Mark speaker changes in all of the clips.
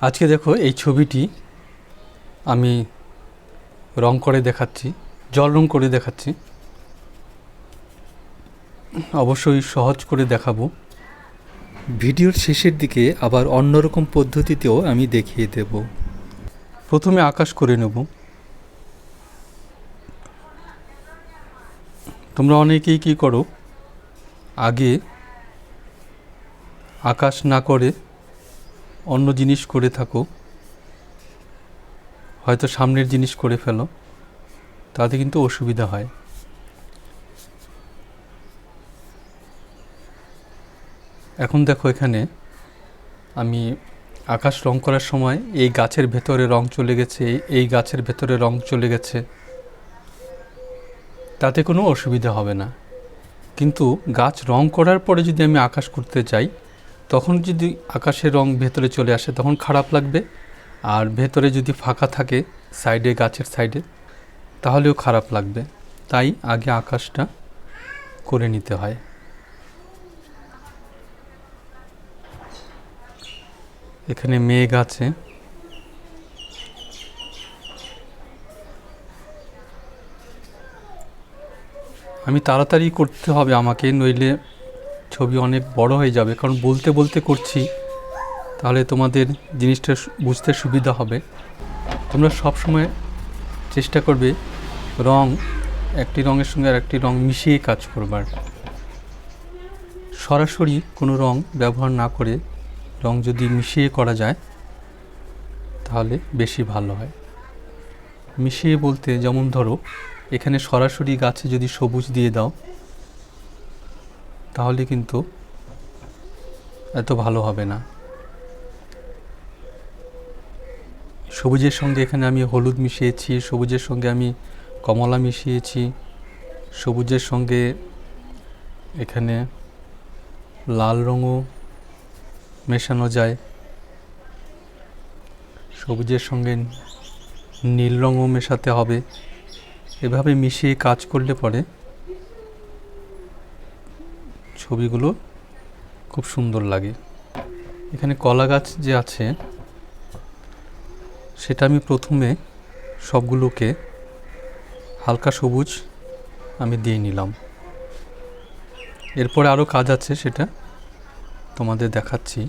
Speaker 1: আজকে দেখো এই ছবিটি আমি রং করে দেখাচ্ছি, জল রং করে দেখাচ্ছি। অবশ্যই সহজ করে দেখাবো। ভিডিওর শেষের দিকে আবার অন্যরকম পদ্ধতিতেও আমি দেখিয়ে দেব। প্রথমে আকাশ করে নেব। তোমরা অনেকেই কী করো? আগে আকাশ না করে অন্য জিনিস করে থাকো। হয়তো সামনের জিনিস করে ফেলো। তাতে কিন্তু অসুবিধা হয়। এখন দেখো এখানে আমি আকাশ রং করার সময় এই গাছের ভেতরে রং চলে গেছে, এই গাছের ভেতরে রং চলে গেছে। তাতে কোনো অসুবিধা হবে না। কিন্তু গাছ রং করার পরে যদি আমি আকাশ করতে চাই তখন যদি আকাশের রং ভেতরে চলে আসে, তখন খারাপ লাগবে। আর ভেতরে যদি ফাঁকা থাকে, সাইডে, গাছের সাইডে, তাহলেও খারাপ লাগবে। তাই আগে আকাশটা করে নিতে হয়। এখানে মেঘ আছে। আমি তাড়াতাড়ি করতে হবে আমাকে, নইলে ছবি অনেক বড় হয়ে যাবে, কারণ বলতে বলতে করছি, তাহলে তোমাদের জিনিসটা বুঝতে সুবিধা হবে। তোমরা সব সময় চেষ্টা করবে রং, একটি রঙের সঙ্গে আর একটি রং মিশিয়ে কাজ করবার। সরাসরি কোনো রং ব্যবহার না করে রং যদি মিশিয়ে করা যায়, তাহলে বেশি ভালো হয়। মিশিয়ে বলতে যেমন ধরো, এখানে সরাসরি গাছে যদি সবুজ দিয়ে দাও তাহলে কিন্তু এত ভালো হবে না। সবুজের সঙ্গে এখানে আমি হলুদ মিশিয়েছি, সবুজের সঙ্গে আমি কমলা মিশিয়েছি, সবুজের সঙ্গে এখানে লাল রঙও মেশানো যায়, সবুজের সঙ্গে নীল রঙও মেশাতে হবে। এভাবে মিশিয়ে কাজ করলে পরে ছবিগুলো খুব সুন্দর লাগে। এখানে কলা গাছ যে আছে, সেটা আমি প্রথমে সবগুলোকে হালকা সবুজ আমি দিয়ে নিলাম। এরপরে আরও কাজ আছে সেটা তোমাদের দেখাচ্ছি।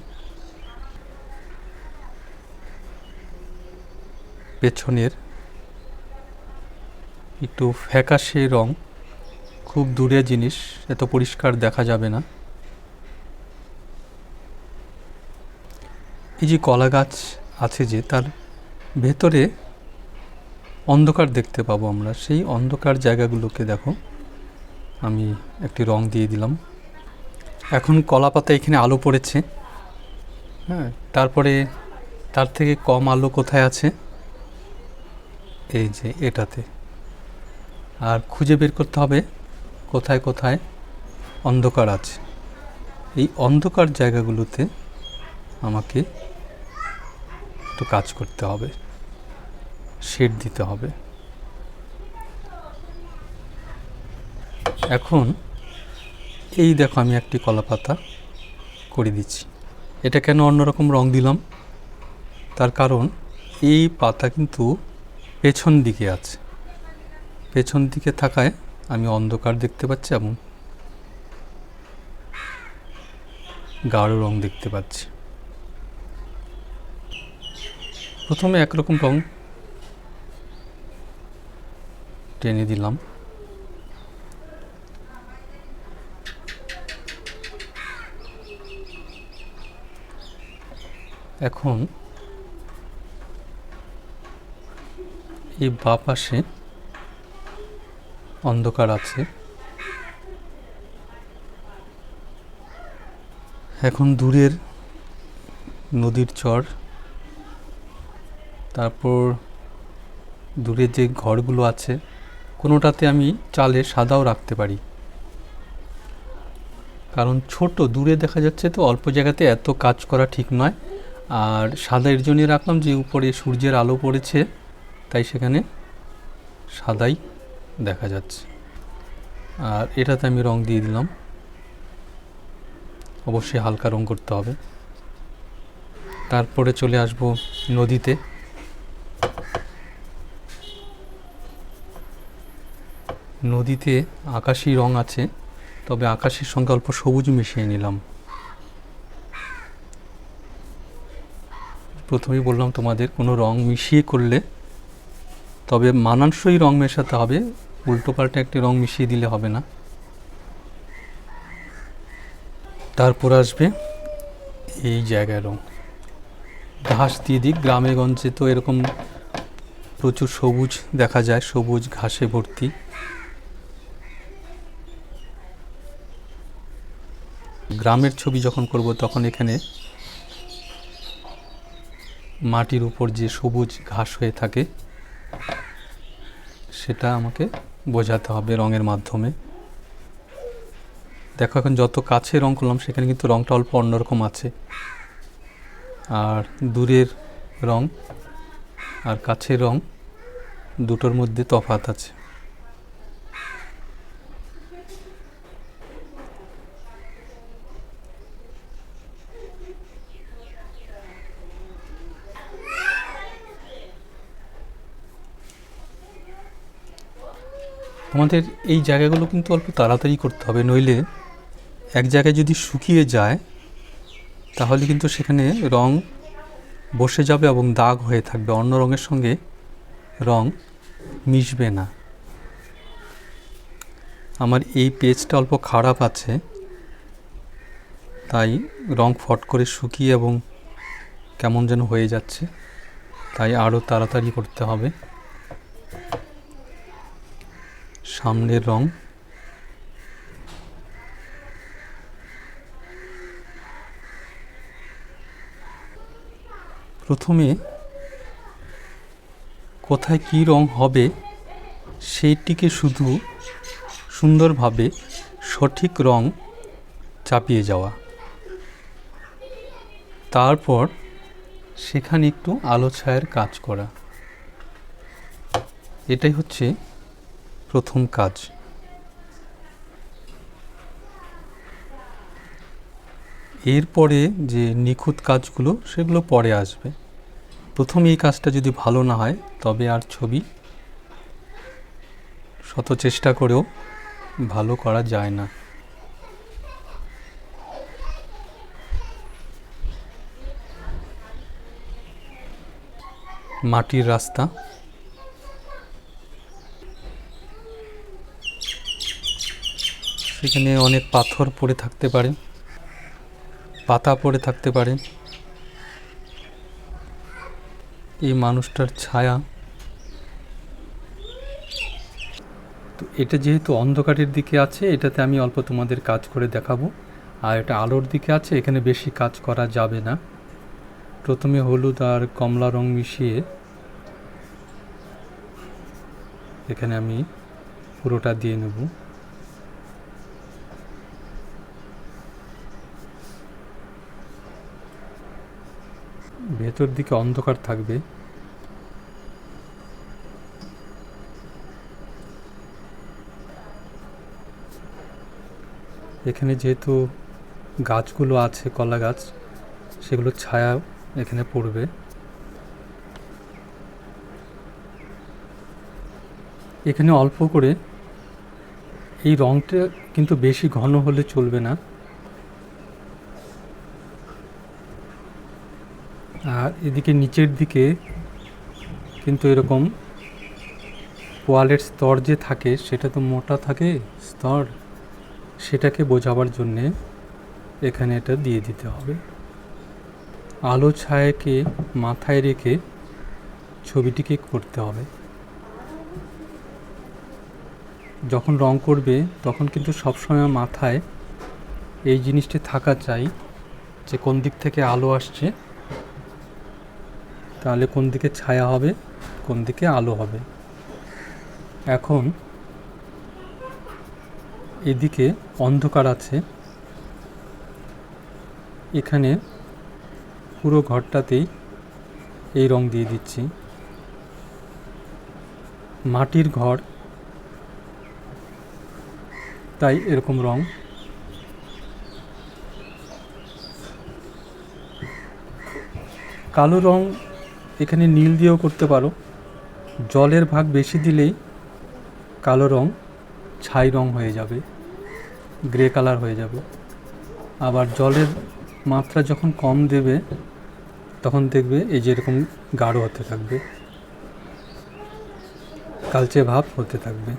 Speaker 1: পেছনের একটু ফ্যাকাশে রং খুব দূরে জিনিস, এত পরিষ্কার দেখা যাবে না। এই যে কলা গাছ আছে যে, তার ভেতরে অন্ধকার দেখতে পাবো আমরা। সেই অন্ধকার জায়গাগুলোকে দেখো। আমি একটি রং দিয়ে দিলাম। এখন কলা পাতা এখানে আলো পড়েছে। হ্যাঁ তারপরে তার থেকে কম আলো কোথায় আছে? এই যে এটাতে। আর খুঁজে বের করতে হবে কোথায় কোথায়? অন্ধকার আছে। এই অন্ধকার জায়গাগুলোতে আমাকে একটু কাজ করতে হবে শেড দিতে হবে। এখন এই দেখো আমি একটি কলা পাতা করে দিচ্ছি। এটা কেন অন্যরকম রং দিলাম? তার কারণ এই পাতা কিন্তু পেছন দিকে আছে। পেছন দিকে থাকায় আমি অন্ধকার দেখতে পাচ্ছি এবং গাঢ় রং দেখতে পাচ্ছি। প্রথমে একরকম রং টেনে দিলাম। এখন এই বা পাশে অন্ধকার আছে। এখন দূরের নদীর চর। তারপর দূরের যে ঘরগুলো আছে, কোনোটাতে আমি চালে সাদাও রাখতে পারি। কারণ ছোট, দূরে দেখা যাচ্ছে তো, অল্প জায়গাতে এত কাজ করা ঠিক নয়। আর সাদা এর জন্যই রাখলাম যে, উপরে সূর্যের আলো পড়েছে, তাই সেখানে সাদাই দেখা যাচ্ছে। আর এটাতে আমি রং দিয়ে দিলাম। অবশ্যই হালকা রং করতে হবে। তারপরে চলে আসব নদীতে। নদীতে আকাশি রং আছে, তবে আকাশের সঙ্গে অল্প সবুজ মিশিয়ে নিলাম। প্রথমেই বললাম তোমাদের কোনো রং মিশিয়ে করলে, তবে মানানসই রং মেশাতে হবে। উল্টো পাল্টে একটি রং মিশিয়ে দিলে হবে না। তারপর আসবে এই জায়গায় রং। ঘাস দিয়ে দিই গ্রামে গঞ্জে তো এরকম প্রচুর সবুজ দেখা যায়, সবুজ ঘাসে ভর্তি। গ্রামের ছবি যখন করব তখন এখানে মাটির উপর যে সবুজ ঘাস হয়ে থাকে, সেটা আমাকে বোঝাতে হবে রঙের মাধ্যমে। দেখো, এখন যত কাছে রং করলাম, সেখানে কিন্তু রংটা অল্প অন্যরকম আছে। আর দূরের রং আর কাছের রং দুটোর মধ্যে তফাত আছে। আমাদের এই জায়গাগুলো কিন্তু অল্প তাড়াতাড়ি করতে হবে, নইলে এক জায়গায় যদি শুকিয়ে যায়, তাহলে কিন্তু সেখানে রং বসে যাবে এবং দাগ হয়ে থাকবে, অন্য রঙের সঙ্গে রং মিশবে না। আমার এই পেজটা অল্প খারাপ আছে, তাই রং ফট করে শুকিয়ে এবং কেমন যেন হয়ে যাচ্ছে, তাই আরও তাড়াতাড়ি করতে হবে। সামনের রং। প্রথমে কোথায় কী রং হবে সেইটিকে শুধু সুন্দরভাবে সঠিক রং চাপিয়ে যাওয়া। তারপর সেখানে একটু আলো ছায়ার কাজ করা। এটাই হচ্ছে প্রথম কাজ। এরপরে যে নিখুঁত কাজগুলো, সেগুলো পরে আসবে। প্রথম এই কাজটা যদি ভালো না হয়, তবে আর ছবি শত চেষ্টা করেও ভালো করা যায় না। মাটির রাস্তা। সেখানে অনেক পাথর পড়ে থাকতে পারে, পাতা পড়ে থাকতে পারে। এই মানুষটার ছায়া। তো এটা যেহেতু অন্ধকারের দিকে আছে, এটাতে আমি অল্প তোমাদের কাজ করে দেখাবো। আর এটা আলোর দিকে আছে, এখানে বেশি কাজ করা যাবে না। প্রথমে হলুদ আর কমলা রং মিশিয়ে এখানে আমি পুরোটা দিয়ে নেব। ভেতর দিকে অন্ধকার থাকবে। এখানে যেহেতু গাছগুলো আছে, কলা গাছ, সেগুলোর ছায়া এখানে পড়বে। এখানে অল্প করে এই রঙটা কিন্তু বেশি ঘন হলে চলবে না আর এদিকে নিচের দিকে কিন্তু এরকম ওয়ালের স্তর যে থাকে, সেটা তো মোটা থাকে স্তর। সেটাকে বোঝাবার জন্যে এখানে এটা দিয়ে দিতে হবে। আলো ছায়াকে মাথায় রেখে ছবিটিকে করতে হবে। যখন রং করবে, তখন কিন্তু সবসময় মাথায় এই জিনিসটি থাকা চাই যে কোন দিক থেকে আলো আসছে। তাহলে কোন দিকে ছায়া হবে, কোন দিকে আলো হবে? এখন এদিকে অন্ধকার আছে। এখানে পুরো ঘরটাতেই এই রং দিয়ে দিচ্ছি। মাটির ঘর। তাই এরকম রং। কালো রং এখানে নীল দিয়েও করতে পারো। জলের ভাগ বেশি দিলেই কালো রং, ছাই রং হয়ে যাবে, গ্রে কালার হয়ে যাবে। আবার জলের মাত্রা যখন কম দেবে, তখন দেখবে এই যে এরকম গাঢ় হতে থাকবে, কালচে ভাব হতে থাকবে।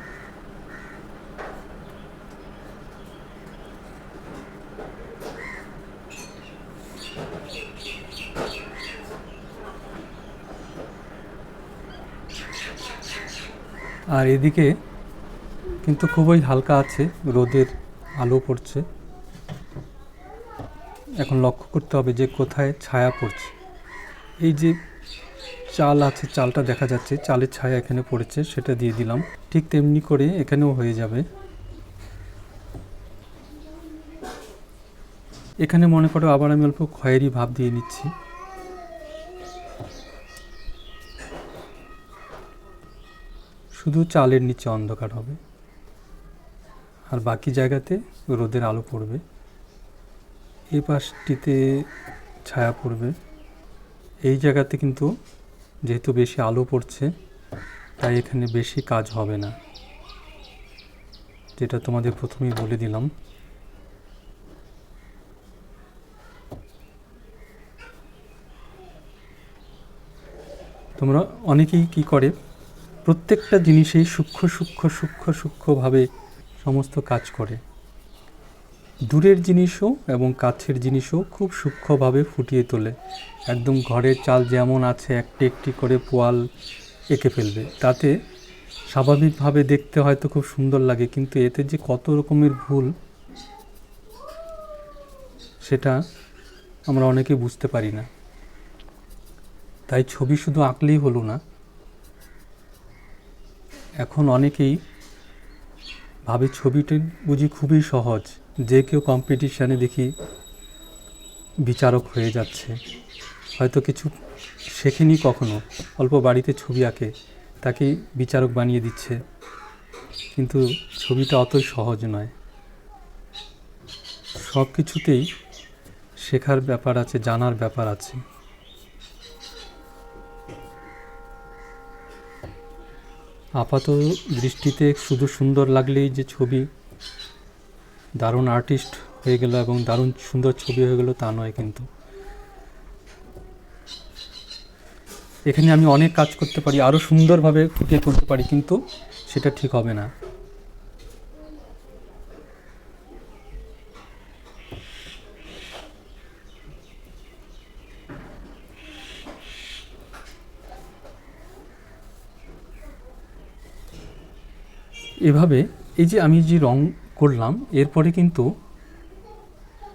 Speaker 1: আর এদিকে কিন্তু খুবই হালকা আছে, রোদের আলো পড়ছে। এখন লক্ষ্য করতে হবে যে কোথায় ছায়া পড়ছে। এই যে চাল আছে, চালটা দেখা যাচ্ছে, চালের ছায়া এখানে পড়েছে, সেটা দিয়ে দিলাম। ঠিক তেমনি করে এখানেও হয়ে যাবে। এখানে মনে করো আবার আমি অল্প খয়েরি ভাব দিয়ে নিচ্ছি। শুধু চালের নিচে অন্ধকার হবে। আর বাকি জায়গাতে রোদের আলো পড়বে। এই পাশটিতে ছায়া পড়বে। এই জায়গাতে কিন্তু যেহেতু বেশি আলো পড়ছে, তাই এখানে বেশি কাজ হবে না। যেটা তোমাদের প্রথমেই বলে দিলাম। তোমরা অনেকেই কি করে প্রত্যেকটা জিনিসেই সূক্ষ্ম সূক্ষ্ম সূক্ষ্ম, সূক্ষ্মভাবে সমস্ত কাজ করে। দূরের জিনিসও এবং কাছের জিনিসও খুব সূক্ষ্মভাবে ফুটিয়ে তোলে। একদম ঘরের চাল যেমন আছে, একটি একটি করে পোয়াল এঁকে ফেলবে। তাতে স্বাভাবিকভাবে দেখতে হয়তো খুব সুন্দর লাগে, কিন্তু এতে যে কত রকমের ভুল, সেটা আমরা অনেকে বুঝতে পারি না। তাই ছবি শুধু আঁকলেই হলো না এখন অনেকেই ভাবে ছবিটি বুঝি খুবই সহজ, যে কেউ কম্পিটিশানে দেখি বিচারক হয়ে যাচ্ছে। হয়তো কিছু শেখেনি কখনো, অল্প বাড়িতে ছবি আঁকে, তাকে বিচারক বানিয়ে দিচ্ছে। কিন্তু ছবিটা অতই সহজ নয়। সব কিছুতেই শেখার ব্যাপার আছে, জানার ব্যাপার আছে। আপাত দৃষ্টিতে শুধু সুন্দর লাগলেই যে ছবি দারুণ আর্টিস্ট হয়ে গেল এবং দারুণ সুন্দর ছবি হয়ে গেল তা নয় কিন্তু। এখানে আমি অনেক কাজ করতে পারি আরও সুন্দরভাবে ফুটিয়ে তুলতে পারি, কিন্তু সেটা ঠিক হবে না। এভাবে এই যে আমি যে রং করলাম, এরপরে কিন্তু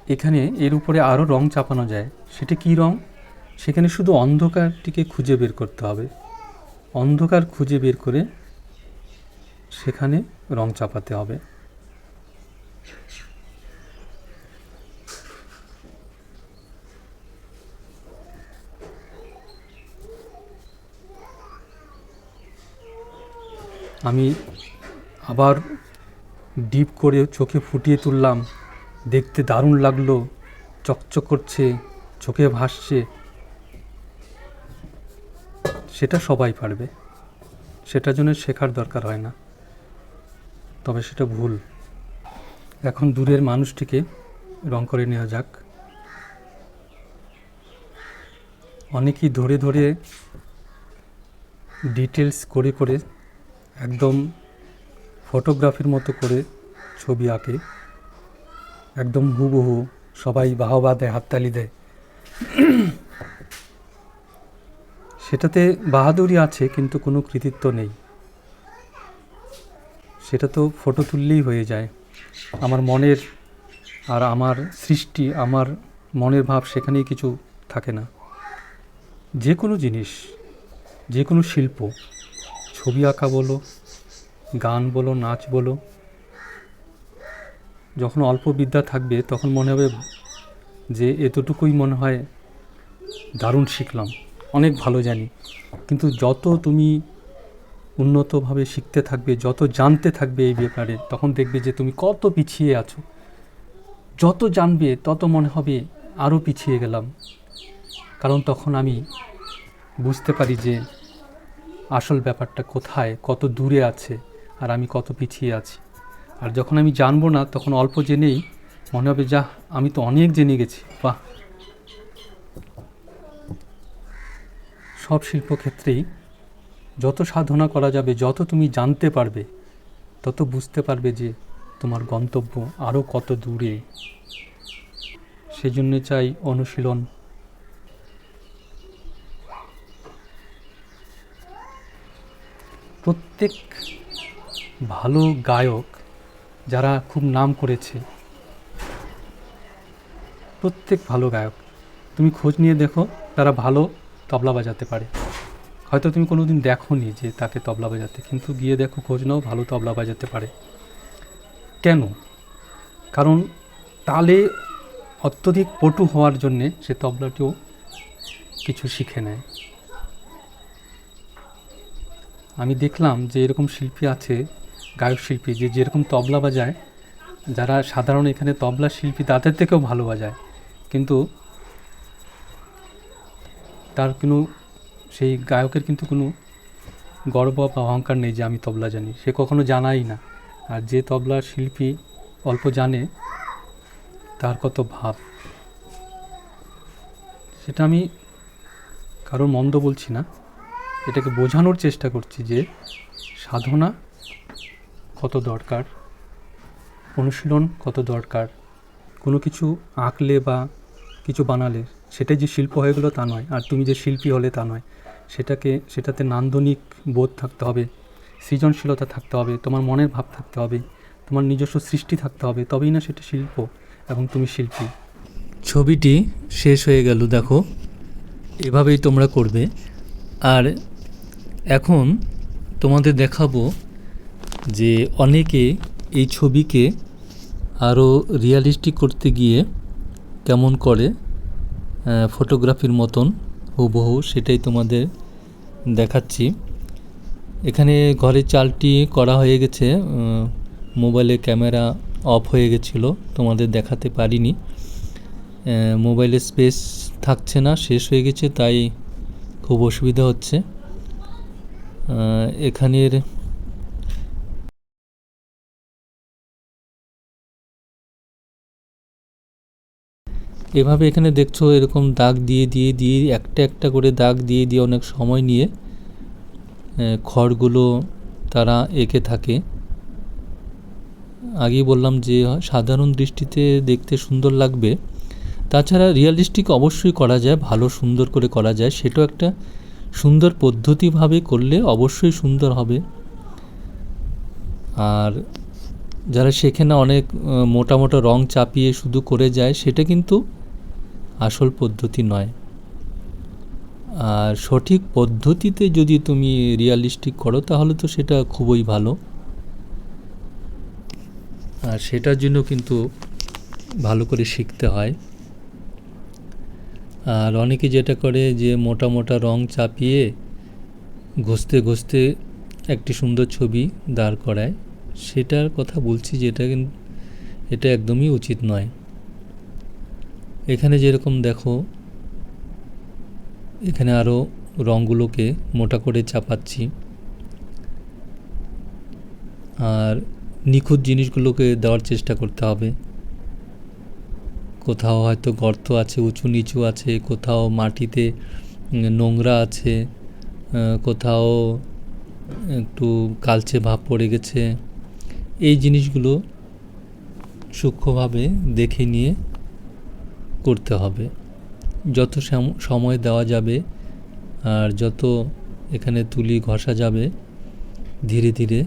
Speaker 1: এখানে এর উপরে আরও রং চাপানো যায়। সেটা কী রং? সেখানে শুধু অন্ধকারটিকে খুঁজে বের করতে হবে। অন্ধকার খুঁজে বের করে সেখানে রং চাপাতে হবে। আমি আবার ডিপ করে চোখে ফুটিয়ে তুললাম। দেখতে দারুণ লাগল, চকচক করছে, চোখে ভাসছে। সেটা সবাই পারবে। সেটার জন্য শেখার দরকার হয় না। তবে সেটা ভুল। এখন দূরের মানুষটিকে রং করে নেওয়া যাক। অনেকেই ধরে ধরে ডিটেলস করে করে একদম ফটোগ্রাফির মতো করে ছবি আঁকে। একদম হুবহু সবাই বাহবা দেয় হাততালি দেয়। সেটাতে বাহাদুরি আছে, কিন্তু কোনো কৃতিত্ব নেই। সেটা তো ফটো তুললেই হয়ে যায়। আমার মনের আর আমার সৃষ্টি, আমার মনের ভাব সেখানেই কিছু থাকে না। যে কোনো জিনিস, যে কোনো শিল্প, ছবি আঁকা বলো গান বলো, নাচ বলো। যখন অল্প বিদ্যা থাকবে, তখন মনে হবে যে এতটুকুই মনে হয় দারুণ শিখলাম। অনেক ভালো জানি। কিন্তু যত তুমি উন্নতভাবে শিখতে থাকবে, যত জানতে থাকবে এই ব্যাপারে, তখন দেখবে যে তুমি কত পিছিয়ে আছো। যত জানবে, তত মনে হবে আরও পিছিয়ে গেলাম। কারণ তখন আমি বুঝতে পারি যে আসল ব্যাপারটা কোথায়, কত দূরে আছে। আর আমি কত পিছিয়ে আছি। আর যখন আমি জানব না, তখন অল্প জেনেই মনে হবে যা আমি তো অনেক জেনে গেছি। বাহ! সব শিল্পক্ষেত্রেই যত সাধনা করা যাবে, যত তুমি জানতে পারবে, তত বুঝতে পারবে যে তোমার গন্তব্য আরও কত দূরে। সেজন্য চাই অনুশীলন। প্রত্যেক ভালো গায়ক যারা খুব নাম করেছে। প্রত্যেক ভালো গায়ক। তুমি খোঁজ নিয়ে দেখো, তারা ভালো তবলা বাজাতে পারে। হয়তো তুমি কোনো দিন দেখোনি যে তাকে তবলা বাজাতে, কিন্তু গিয়ে দেখো, খোঁজ নাও, ভালো তবলা বাজাতে পারে। কেন? কারণ তালে অত্যধিক পটু হওয়ার জন্যে সে তবলাটিও কিছু শিখে নেয়। আমি দেখলাম যে এরকম শিল্পী আছে গায়ক শিল্পী, যে যেরকম তবলা বাজায়, যারা সাধারণ এখানে তবলা শিল্পী, তাদের থেকেও ভালো বাজায়। কিন্তু তার কোনো, সেই গায়কের কিন্তু কোনো গর্ব বা অহংকার নেই যে আমি তবলা জানি। সে কখনো জানাই না। আর যে তবলা শিল্পী অল্প জানে, তার কত ভাব। সেটা আমি কারোর মন্দ বলছি না। এটাকে বোঝানোর চেষ্টা করছি যে সাধনা কত দরকার? অনুশীলন কত দরকার? কোনো কিছু আঁকলে বা কিছু বানালে, সেটাই যে শিল্প হয়ে গেলো তা নয়। আর তুমি যে শিল্পী হলে তা নয়। সেটাকে, সেটাতে নান্দনিক বোধ থাকতে হবে, সৃজনশীলতা থাকতে হবে, তোমার মনের ভাব থাকতে হবে, তোমার নিজস্ব সৃষ্টি থাকতে হবে, তবেই না সেটা শিল্প এবং তুমি শিল্পী। ছবিটি শেষ হয়ে গেল, দেখো। এভাবেই তোমরা করবে। আর এখন তোমাদের দেখাবো যে অনেকে এই ছবিকে আরও রিয়ালিস্টিক করতে গিয়ে কেমন করে ফটোগ্রাফির মতন হুবহু সেটাই তোমাদের দেখাচ্ছি। এখানে ঘরের চালটি করা হয়ে গেছে মোবাইলে ক্যামেরা অফ হয়ে গেছিল, তোমাদের দেখাতে পারিনি। মোবাইলে স্পেস থাকছে না, শেষ হয়ে গেছে, তাই খুব অসুবিধা হচ্ছে। এখানের এভাবে এখানে দেখছ এরকম দাগ দিয়ে দিয়ে দিয়ে, একটা একটা করে দাগ দিয়ে দিয়ে অনেক সময় নিয়ে খড়গুলো তারা এঁকে থাকে। আগেই বললাম যে সাধারণ দৃষ্টিতে দেখতে সুন্দর লাগবে। তাছাড়া রিয়ালিস্টিক অবশ্যই করা যায়, ভালো সুন্দর করে করা যায়। সেটাও একটা সুন্দর পদ্ধতিভাবে করলে অবশ্যই সুন্দর হবে। আর যারা শেখে না অনেক মোটা মোটা রং চাপিয়ে শুধু করে যায়, সেটা কিন্তু আসল পদ্ধতি নয়। আর সঠিক পদ্ধতিতে যদি তুমি রিয়ালিস্টিক করো, তাহলে তো সেটা খুবই ভালো। আর সেটার জন্য কিন্তু ভালো করে শিখতে হয়। আর অনেকে যেটা করে যে মোটা মোটা রং চাপিয়ে ঘষতে ঘষতে একটি সুন্দর ছবি দাঁড় করায়, সেটার কথা বলছি যেটা এটা একদমই উচিত নয়। এখানে যেরকম দেখো, এখানে আরও রঙগুলোকে মোটা করে চাপাচ্ছি। আর নিখুঁত জিনিসগুলোকে দেওয়ার চেষ্টা করতে হবে। কোথাও হয়তো গর্ত আছে, উঁচু নিচু আছে, কোথাও মাটিতে নোংরা আছে কোথাও একটু কালচে ভাব পড়ে গেছে। এই জিনিসগুলো সূক্ষ্মভাবে দেখে নিয়ে করতে হবে। যত সাম- সময় দেওয়া যাবে আর যত এখানে তুলি ঘষা যাবে ধীরে ধীরে,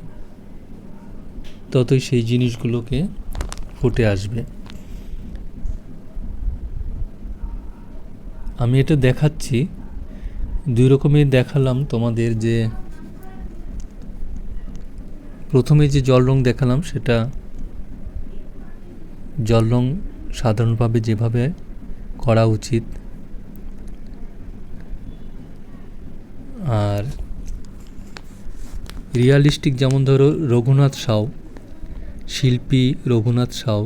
Speaker 1: ততই সেই জিনিসগুলোকে ফুটে আসবে। আমি এটা দেখাচ্ছি। দুই রকমের দেখালাম তোমাদের যে প্রথমে যে জল রং দেখালাম সেটা জল রং সাধারণভাবে যেভাবে করা উচিত। আর রিয়ালিস্টিক যেমন ধরো রঘুনাথ সাউ, শিল্পী রঘুনাথ সাউ,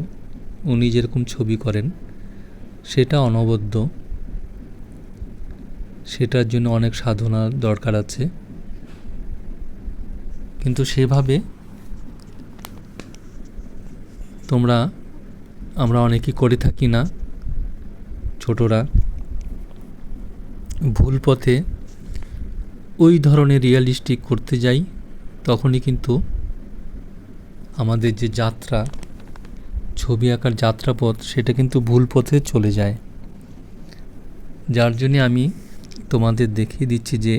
Speaker 1: উনি যেরকম ছবি করেন, সেটা অনবদ্য। সেটার জন্য অনেক সাধনার দরকার আছে। কিন্তু সেভাবে তোমরা, আমরা অনেকেই করে থাকি না। ছোটরা ভুল পথে ওই ধরনের রিয়ালিস্টিক করতে যাই, তখনই কিন্তু আমাদের যে যাত্রা, ছবি আঁকার যাত্রাপথ, সেটা কিন্তু ভুল পথে চলে যায়। যার জন্যে আমি তোমাদের দেখিয়ে দিচ্ছি যে,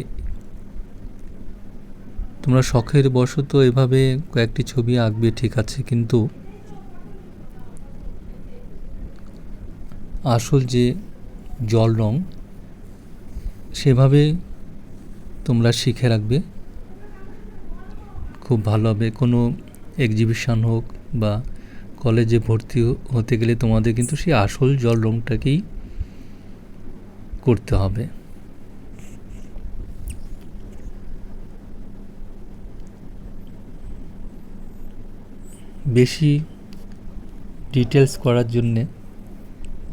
Speaker 1: তোমরা শখের বশত এভাবে কয়েকটি ছবি আঁকবে, ঠিক আছে, কিন্তু আসল যে জল রং, সেভাবে তোমরা শিখে রাখবে। খুব ভালো হবে। কোনো এক্সিবিশান হোক বা কলেজে ভর্তি হতে গেলে তোমাদের কিন্তু সেই আসল জল রংটাকেই করতে হবে। বেশি ডিটেলস করার জন্যে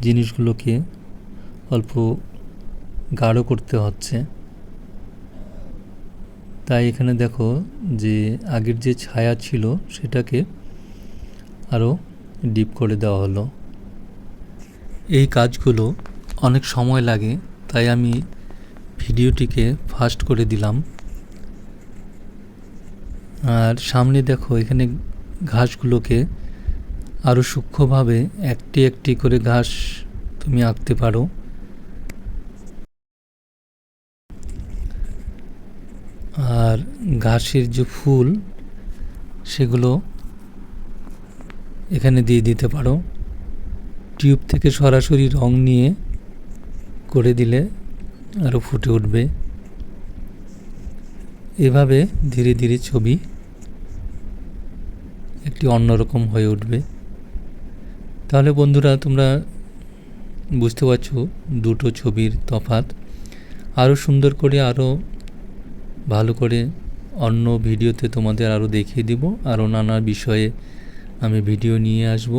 Speaker 1: জিনিসগুলোকে অল্প গাঢ় করতে হচ্ছে। তাই এখানে দেখো যে আগের যে ছায়া ছিল সেটাকে আরও ডিপ করে দেওয়া হলো। এই কাজগুলো অনেক সময় লাগে, তাই আমি ভিডিওটিকে ফাস্ট করে দিলাম। আর সামনে দেখো এখানে ঘাসগুলোকে আরও সূক্ষ্মভাবে একটি একটি করে ঘাস তুমি আঁকতে পারো। আর ঘাসের যে ফুল, সেগুলো এখানে দিয়ে দিতে পারো। টিউব থেকে সরাসরি রং নিয়ে করে দিলে আরও ফুটে উঠবে। এভাবে ধীরে ধীরে ছবি একটি অন্যরকম হয়ে উঠবে। তাহলে বন্ধুরা তোমরা বুঝতে পারছ দুটো ছবির তফাৎ। আরও সুন্দর করে আরও ভালো করে অন্য ভিডিওতে তোমাদের আরও দেখিয়ে দিব আরও নানা বিষয়ে আমি ভিডিও নিয়ে আসব।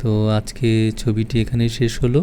Speaker 1: তো আজকে ছবিটি এখানেই শেষ হলো।